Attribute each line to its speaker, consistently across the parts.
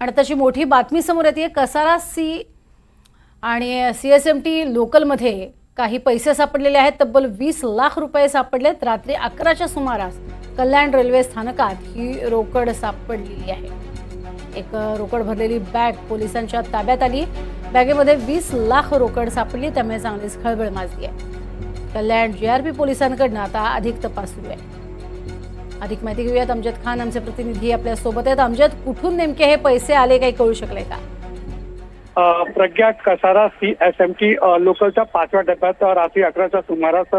Speaker 1: आणि तशी मोठी बातमी समोर येते कसारा सी आणि सी एस एम टी लोकलमध्ये काही पैसे सापडलेले आहेत तब्बल वीस लाख रुपये सापडलेत. रात्री अकराच्या सुमारास कल्याण रेल्वे स्थानकात ही रोकड सापडलेली आहे. एक रोकड भरलेली बॅग पोलिसांच्या ताब्यात आली. बॅगेमध्ये वीस लाख रोकड सापडली त्यामुळे चांगलीच खळबळ माजली आहे. कल्याण जी आर पी पोलिसांकडनं आता अधिक तपास सुरू आहे. अधिक माहिती घेऊयात अमजद खान आमचे प्रतिनिधी आपल्यासोबत आहेत अमजद कुठून नेमके हे पैसे आले काही कळू शकले का
Speaker 2: Pradnya Kasara C S M T लोकलच्या पाचव्या डब्यात रात्री अकराच्या सुमारास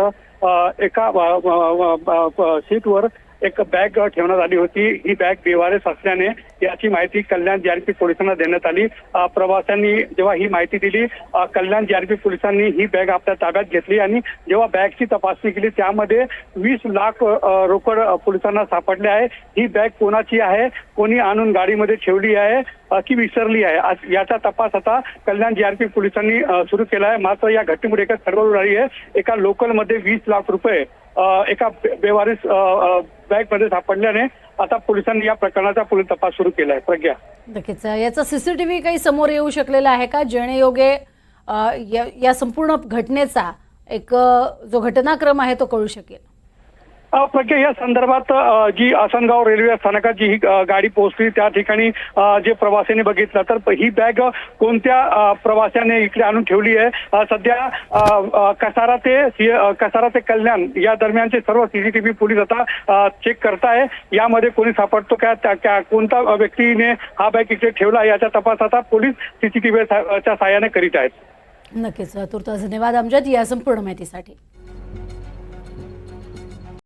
Speaker 2: एका अ, सीटवर एक बॅग ठेवण्यात आली होती. ही बॅग बेवारस असल्याने याची माहिती कल्याण जीआरपी पोलिसांना देण्यात आली. प्रवाशांनी जेव्हा ही माहिती दिली कल्याण जीआरपी पोलिसांनी ही बॅग आपल्या ताब्यात घेतली आणि जेव्हा बॅगची तपासणी केली त्यामध्ये वीस लाख रोकड पोलिसांना सापडले आहे. ही बॅग कोणाची आहे? कोणी आणून गाडीमध्ये ठेवली आहे? की विसरली आहे? आज याचा तपास आता कल्याण जीआरपी पोलिसांनी सुरू केला आहे. मात्र या घटनेमुळे एका खळबळ उडाली आहे. एका लोकलमध्ये वीस लाख रुपये एका बेवारीस बॅगमध्ये सापडल्याने आता पोलिसांनी या प्रकरणाचा पुढे तपास सुरू केला आहे. प्रज्ञा.
Speaker 1: नक्कीच. याचा सीसीटीव्ही काही समोर येऊ शकलेला आहे का? जेणेयोगे या या संपूर्ण घटनेचा एक जो घटनाक्रम आहे तो कळू शकेल.
Speaker 2: प्रज्ञा या संदर्भात जी आसनगाव रेल्वे स्थानकात जी ही गाडी पोहोचली त्या ठिकाणी जे प्रवाशांनी बघितलं तर ही बॅग कोणत्या प्रवाशाने इकडे आणून ठेवली आहे? सध्या कसारा ते कसारा ते कल्याण या दरम्यानचे सर्व सीसीटीव्ही पोलीस आता चेक करताय. यामध्ये कोणी सापडतो का? त्या- कोणत्या व्यक्तीने हा बॅग इकडे ठेवला? याचा तपास आता पोलीस सीसीटीव्हीच्या सहाय्याने करीत आहेत.
Speaker 1: नक्कीच तुर्तास धन्यवाद. अमजद या संपूर्ण माहितीसाठी.